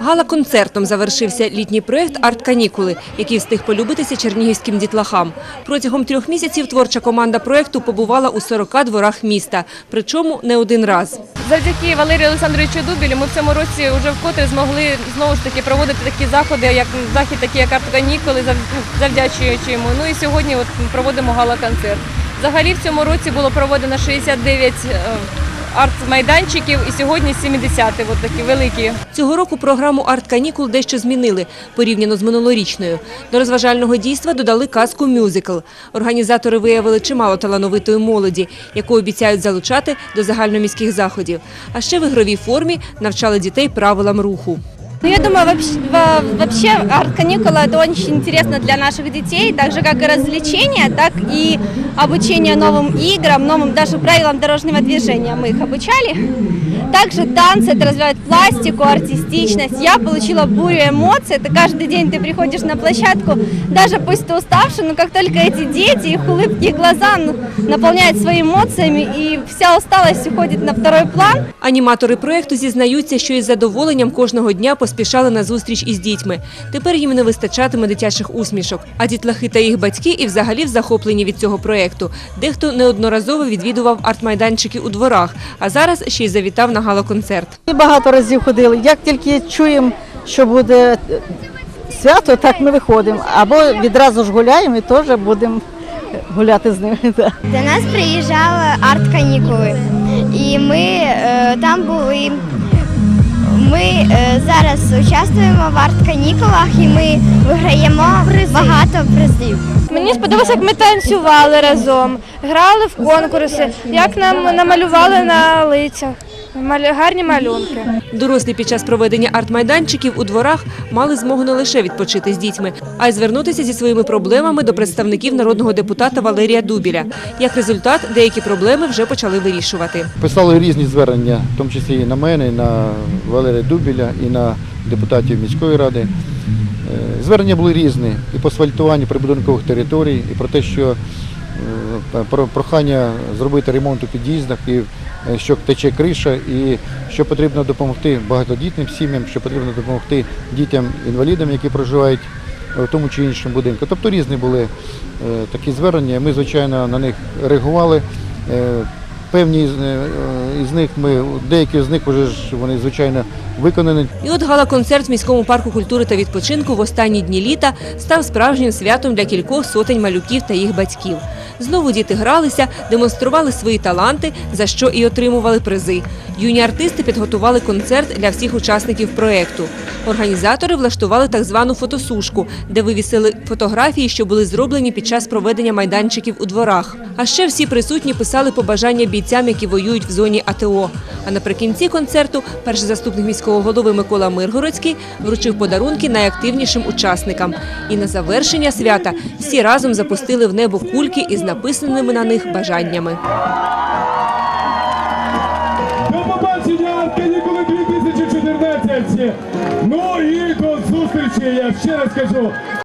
Гала-концертом завершився літній проєкт «Арт-канікули», який встиг полюбитися чернігівським дітлахам. Протягом трьох місяців творча команда проєкту побувала у 40 дворах міста, причому не один раз. Завдяки Валерію Олександровичу Дубілю ми в цьому році вже вкотре змогли знову ж таки проводити такі заходи, як захід, такий як арт-канікули, зав- завдячуючи йому. Ну і сьогодні от проводимо гала-концерт. Взагалі в цьому році було проведено 69 е, арт-майданчиків і сьогодні 70 от такі великі. Цього року програму «Арт-канікул» дещо змінили порівняно з минулорічною. До розважального дійства додали казку «Мюзикл». Організатори виявили чимало талановитої молоді, яку обіцяють залучати до загальноміських заходів. А ще в ігровій формі навчали дітей правилам руху. Ну, я думаю, вообще, во- вообще арт-каникула это очень интересно для наших детей, так же как и развлечение, так и обучение новым играм, новым даже правилам дорожного движения мы их обучали. Также танцы, это развивает пластику, артистичность. Я получила бурю эмоций, это каждый день ты приходишь на площадку, даже пусть ты уставший, но как только эти дети, их улыбки и глаза ну, наполняют своими эмоциями, и вся усталость уходит на второй план, Аніматори проєкту зізнаються, що із задоволенням кожного дня поспішали на зустріч із дітьми. Тепер їм не вистачатиме дитячих усмішок. А дітлахи та їх батьки і взагалі в захопленні від цього проєкту. Дехто неодноразово відвідував арт-майданчики у дворах, а зараз ще й завітав на гала-концерт. Ми багато разів ходили. Як тільки чуємо, що буде е, свято, так ми виходимо. Або відразу ж гуляємо і теж будемо гуляти з ними. да. До нас приїжджали арт-канікули, і ми е, там були. Ми е, зараз участвуємо в арт-канікулах і ми виграємо багато призів. Мені сподобалося, як ми танцювали разом, грали в конкурси, як нам намалювали на лицях. Гарні малюнки. Дорослі під час проведення арт-майданчиків у дворах мали змогу не лише відпочити з дітьми, а й звернутися зі своїми проблемами до представників народного депутата Валерія Дубіля. Як результат, деякі проблеми вже почали вирішувати. Писали різні звернення, в тому числі і на мене, і на Валерія Дубіля, і на депутатів міської ради. Е, Звернення були різні і по асфальтуванню прибудинкових територій, і про те, що прохання зробити ремонт у під'їздах, і е, що тече криша, і що потрібно допомогти багатодітним сім'ям, що потрібно допомогти дітям-інвалідам, які проживають в тому чи іншому будинку. Тобто різні були е, такі звернення. Ми, звичайно, на них реагували. Е, Певні е, із них ми деякі з них вже ж вони звичайно виконані. І от гала-концерт в міському парку культури та відпочинку в останні дні літа став справжнім святом для кількох сотень малюків та їх батьків. Знову діти гралися, демонстрували свої таланти, за що і отримували призи. Юні артисти підготували концерт для всіх учасників проєкту. Організатори влаштували так звану фотосушку, де вивісили фотографії, що були зроблені під час проведення майданчиків у дворах. А ще всі присутні писали побажання бійцям, які воюють в зоні АТО. А наприкінці концерту перший заступник міського голови Микола Миргородський вручив подарунки найактивнішим учасникам. І на завершення свята всі разом запустили в небо кульки із написаними на них бажаннями. До побачення канікули 2014. Ну і до зустрічі, я ще раз кажу.